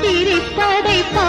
சிரிப்பதை பா